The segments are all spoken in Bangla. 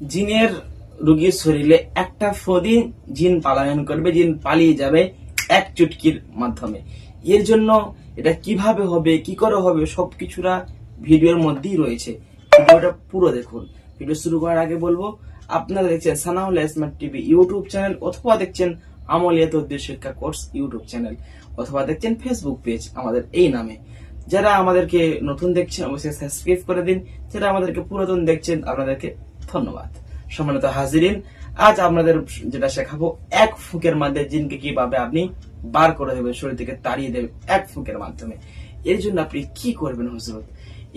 জিনের রুগীর শরীরে একটা ফদিন জিন পালায়ন করবে, জিন পালিয়ে যাবে এক চুটকির মাধ্যমে। এর জন্য এটা কীভাবে হবে, কি করে হবে সব সবকিছুরা ভিডিওর মধ্যেই রয়েছে। ভিডিওটা পুরো দেখুন। ভিডিও শুরু করার আগে বলব, আপনারা দেখছেন Sanaul smart TV YouTube channel অথবা দেখছেন আমলিয়াত উদ্দেশ্য শিক্ষা কোর্স ইউটিউব চ্যানেল অথবা দেখছেন ফেসবুক পেজ আমাদের এই নামে। যারা আমাদেরকে নতুন দেখছেন, অবশ্যই সাবস্ক্রাইব করে দিন। যারা আমাদেরকে পুরাতন দেখছেন, আপনাদেরকে ধন্যবাদ। সম্মানিত হাজিরিন, আজ আপনাদের যেটা শেখাবো, এক ফুকের মধ্যে জিনকে কীভাবে আপনি বার করে দেবেন, শরীর থেকে তাড়িয়ে দেবেন, এক ফুকের মাধ্যমে। এর জন্য আপনি কি করবেন হজরত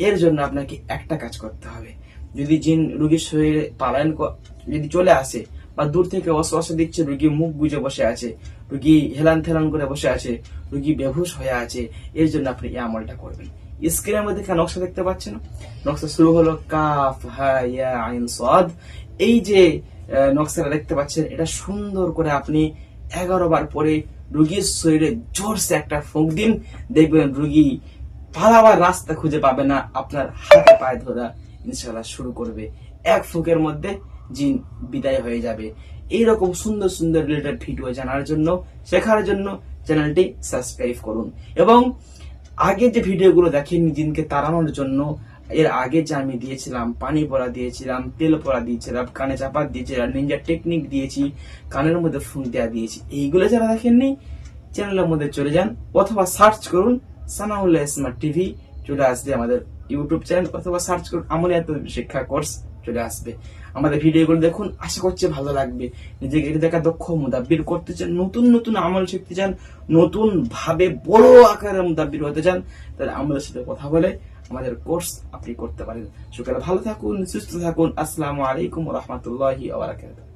এর জন্য আপনাকে একটা কাজ করতে হবে। যদি জিন রুগীর শরীরে পালায়ন যদি চলে আসে বা দূর থেকে অশ্বাসে দিচ্ছে রুগী মুখ বুজে বসে আছে, রুগী হেলান থেলান করে বসে আছে, রুগী বেহুশ হয়ে আছে, এর জন্য আপনি এই আমলটা করবেন। স্ক্রিনের মধ্যে নকশা দেখতে পাচ্ছেন। নকশা শুরু হলো কাফ, হা, ইয়া, আইন, সাদ। এই যে নকশাটা দেখতে পাচ্ছেন, এটা সুন্দর করে আপনি এগারো বার পরে রুগীর শরীরে জোরসে একটা ফুঁক দিন। দেখবেন রোগী পালাবার রাস্তা খুঁজে পাবে না, আপনার হাতে পায়ে ধরা ইনশাল্লাহ শুরু করবে। এক ফুকের মধ্যে জিন বিদায় হয়ে যাবে। এইরকম সুন্দর সুন্দর রিলেটেড ভিডিও জানার জন্য, শেখার জন্য চ্যানেলটি সাবস্ক্রাইব করুন। এবং আগে যে ভিডিওগুলো দেখেন জিনকে তাড়ানোর জন্য, এর আগে যে আমি দিয়েছিলাম, পানি পড়া দিয়েছিলাম, তেল পড়া দিয়েছিলাম, কানে চাপা দিয়েছিলাম নিজের টেকনিক দিয়েছি, কানের মধ্যে ফুল দেওয়া দিয়েছি, এইগুলো যারা দেখেননি চ্যানেলের মধ্যে চলে যান, অথবা সার্চ করুন সানাউল্লাহ স্মার্ট টিভি চলে আসবে আমাদের ইউটিউব চ্যানেল অথবা সার্চ করুন আমলিয়াত শিক্ষা কোর্স চলে আসবে। আমাদের ভিডিওগুলো দেখুন, আশা করছি ভালো লাগবে। নিজেকে দেখা দক্ষ, মুদাব্বির করতে চান, নতুন নতুন আমল শিখতে চান, নতুন ভাবে বড় আকারে মুদাব্বির হতে চান, তাহলে আমাদের সাথে কথা বলে আমাদের কোর্স আপনি করতে পারেন। সকালে, ভালো থাকুন, সুস্থ থাকুন। আসসালামু আলাইকুম রহমতুল্লাহি আবরাকাতুহ